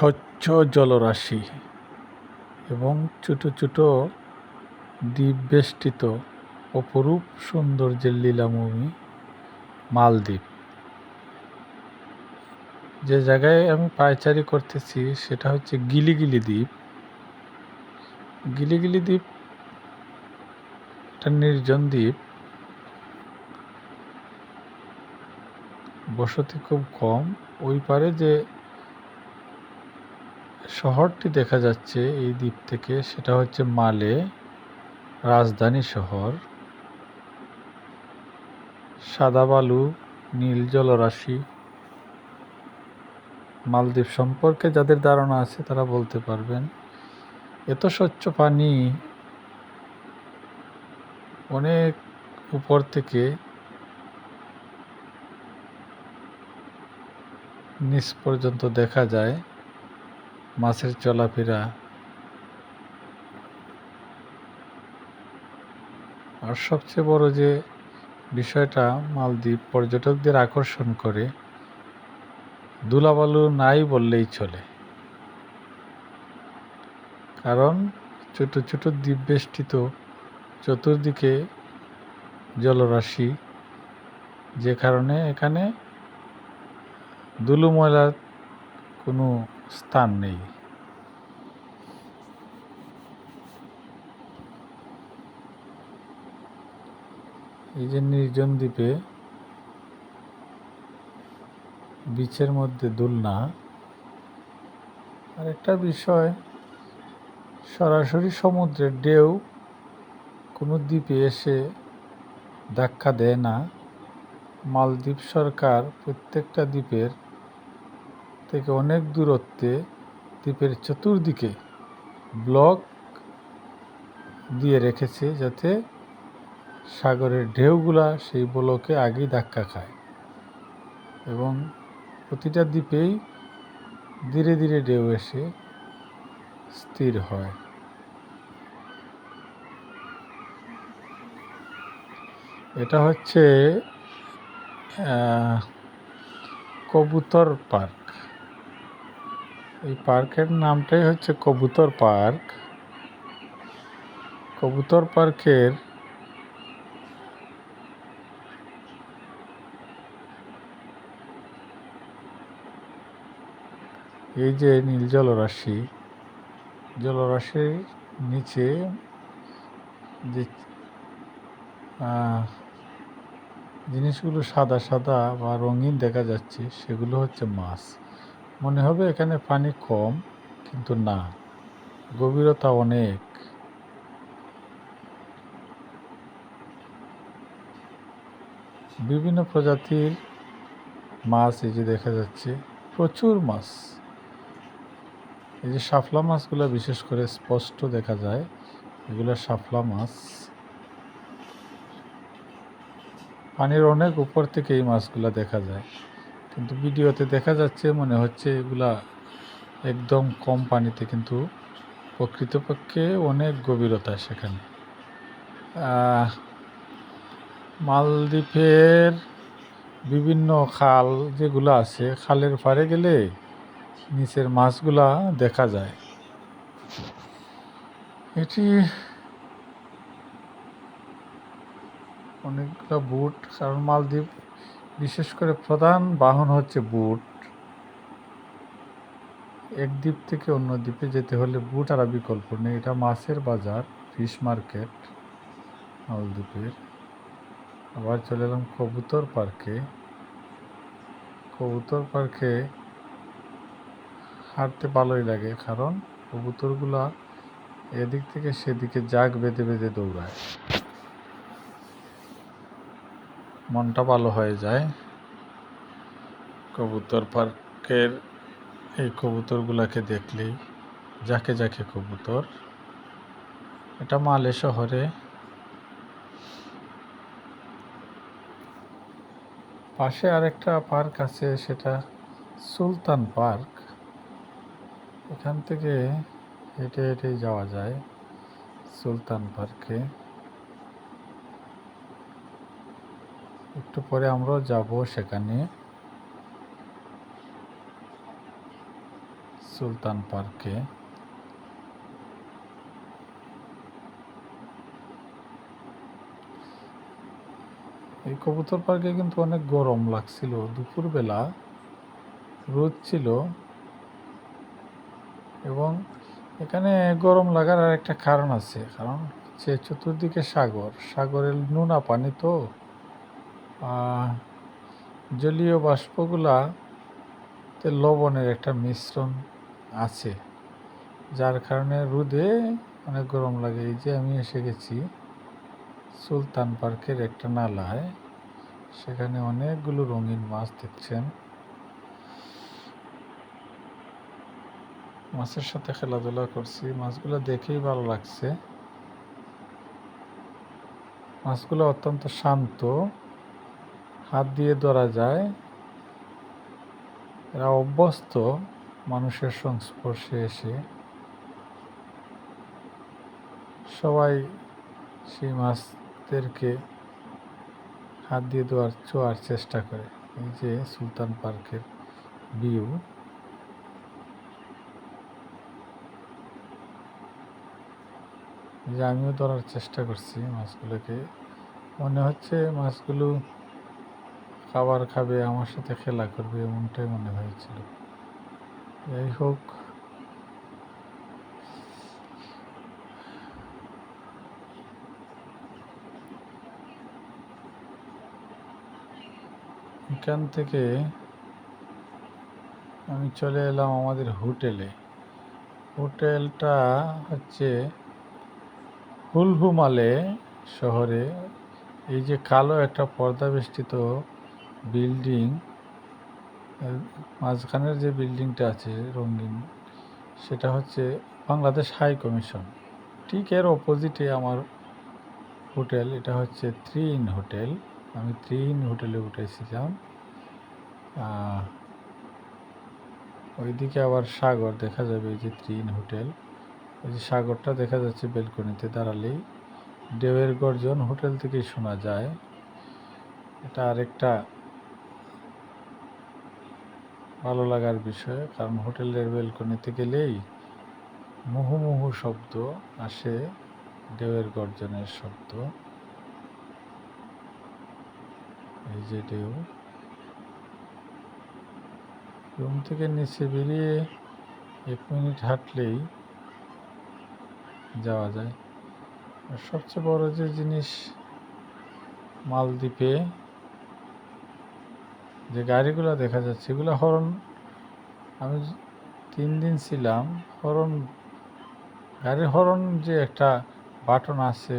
স্বচ্ছ জলরাশি এবং ছোট ছোট দ্বীপ বেষ্টিত অপরূপ সৌন্দর্যের লীলাভূমি মালদ্বীপ। যে জায়গায় আমি পায়চারি করতেছি সেটা হচ্ছে গিলিগিলি দ্বীপ। গিলিগিলি দ্বীপ একটা নির্জন দ্বীপ। বসতি খুব কম। ওই পারে যে শহরটি দেখা যাচ্ছে এই দ্বীপ থেকে, সেটা হচ্ছে মালে, রাজধানী শহর। সাদা বালু নীল জলরাশি। মালদ্বীপ সম্পর্কে যাদের ধারণা আছে তারা বলতে পারবেন। এত স্বচ্ছ পানি অনেক উপর থেকে নিচ পর্যন্ত দেখা যায়। মাছের চলাফেরা। আর সবচেয়ে বড় যে বিষয়টা, মালদ্বীপ পর্যটকদের আকর্ষণ করে দুলাবালু নাই বললেই চলে। কারণ ছোট ছোট দ্বীপ বেষ্টিত চতুর্দিকে জলরাশি, যে কারণে এখানে ধুলো ময়লার কোনো স্থান নেই। এই যে নির্জন দ্বীপে বিচের মধ্যে দুলনা আর একটা বিষয়, সরাসরি সমুদ্রের ঢেউ কোনো দ্বীপে এসে ধাক্কা দেয় না। মালদ্বীপ সরকার প্রত্যেকটা দ্বীপের থেকে অনেক দূরত্বে দ্বীপের চতুর্দিকে ব্লক দিয়ে রেখেছে যাতে সাগরের ঢেউগুলা সেই ব্লকে আগেই ধাক্কা খায়। এবং প্রতিটা দ্বীপেই ধীরে ধীরে ঢেউ এসে স্থির হয়। এটা হচ্ছে কবুতর পার্ক। এই পার্কের নামটাই হচ্ছে কবুতর পার্ক। কবুতর পার্কের এই যে নীল জলরাশি, জলরাশির নিচে যে জিনিসগুলো সাদা সাদা বা রঙিন দেখা যাচ্ছে, সেগুলো হচ্ছে মাছ। মনে হবে এখানে পানি কম, কিন্তু না। গভীরতা অনেক। বিভিন্ন প্রজাতির মাছ এই যে দেখা যাচ্ছে, প্রচুর মাছ। এই যে শাপলা মাছগুলো বিশেষ করে স্পষ্ট দেখা যায়, এগুলো শাপলা মাছ। পানির অনেক উপর থেকে এই মাছগুলো দেখা যায়। কিন্তু ভিডিওতে দেখা যাচ্ছে, মনে হচ্ছে এগুলা একদম কম পানিতে কিন্তু প্রকৃতপক্ষে অনেক গভীরতা সেখানে। মালদ্বীপের বিভিন্ন খাল যেগুলো আছে, খালের পাড়ে গেলে নিচের মাছগুলা দেখা যায়। এটি অনেকগুলো বুট, কারণ মালদ্বীপ বিশেষ করে প্রধান বাহন হচ্ছে বুট। এক দ্বীপ থেকে অন্য দ্বীপে যেতে হলে বুট আর বিকল্প নেই। এটা মাছের বাজার, ফিশ মার্কেট মালদ্বীপের আবার চলে এলাম কবুতর পার্কে। কবুতর পার্কে হাঁটতে ভালোই লাগে, কারণ কবুতরগুলা এদিক থেকে সেদিকে জাগ বেঁধে বেঁধে দৌড়ায়। মনটা ভালো হয়ে যায়। কবুতর পার্কের এই কবুতরগুলাকে দেখলেই যাকে যাকে কবুতর। এটা মালে শহরে। পাশে আরেকটা পার্ক আছে, সেটা সুলতান পার্ক। এখান থেকে হেঁটে হেঁটে যাওয়া যায় সুলতান পার্কে। একটু পরে আমরাও যাব সেখানে। সুলতান পার্কে। এই কবুতর পার্কে কিন্তু অনেক গরম লাগছিল। দুপুরবেলা রোদ ছিল এবং এখানে গরম লাগার আর একটা কারণ আছে। কারণ হচ্ছে চতুর্দিকে সাগর। সাগরের নোনা পানি তো। জলীয় বাষ্পগুলা তে লবণের একটা মিশ্রণ আছে, যার কারণে রোদে অনেক গরম লাগে। এই যে আমি এসে গেছি সুলতান পার্কের একটা নালায়, সেখানে অনেকগুলো রঙিন মাছ দেখছেন। মাছের সাথে খেলাধুলা করছি, মাছগুলো দেখেই ভালো লাগছে। মাছগুলো অত্যন্ত শান্ত। হাত দিয়ে ধরা যায়, এরা অভ্যস্ত মানুষের সংস্পর্শে এসে। সবাই সেই মাছদেরকে হাত দিয়ে দেওয়ার চোয়ার চেষ্টা করে। এই যে সুলতান পার্কের ভিউ। যে আমিও ধরার চেষ্টা করছি মাছগুলোকে। মনে হচ্ছে মাছগুলো খাবার খাবে, আমার সাথে খেলা করবে, এমনটাই মনে হয়েছিল। যাই হোক। এখান থেকে আমি চলে এলাম আমাদের হোটেলে। হোটেলটা হচ্ছে হুলহুমালে শহরে। এই যে কালো একটা পর্দা বেষ্টিত বিল্ডিং মাঝখানের যে বিল্ডিংটা আছে রঙিন, সেটা হচ্ছে বাংলাদেশ হাই কমিশন। ঠিক এর অপোজিটে আমার হোটেল, এটা হচ্ছে থ্রি ইন হোটেল। আমি থ্রি ইন হোটেলে উঠেছিলাম। ওইদিকে আবার সাগর, দেখা যাবে এই যে থ্রি ইন হোটেল। ওই যে সাগরটা দেখা যাচ্ছে বেলকনিতে দাঁড়ালেই। ঢেউয়ের গর্জন হোটেল থেকেই শোনা যায়। এটা আরেকটা ভালো লাগার বিষয়, কারণ হোটেলের বেলকনিতে গেলেই মুহুমুহু শব্দ আসে, ঢেউয়ের গর্জনের শব্দ। এই যে ঢেউ। রুম থেকে নিচে বেরিয়ে এক মিনিট হাঁটলেই যাওয়া যায়। আর সবচেয়ে বড় যে জিনিস মালদ্বীপে যে গাড়িগুলো দেখা যাচ্ছে, এগুলো হরন আমি তিন দিন ছিলাম হরন গাড়ির হরন যে একটা বাটন আছে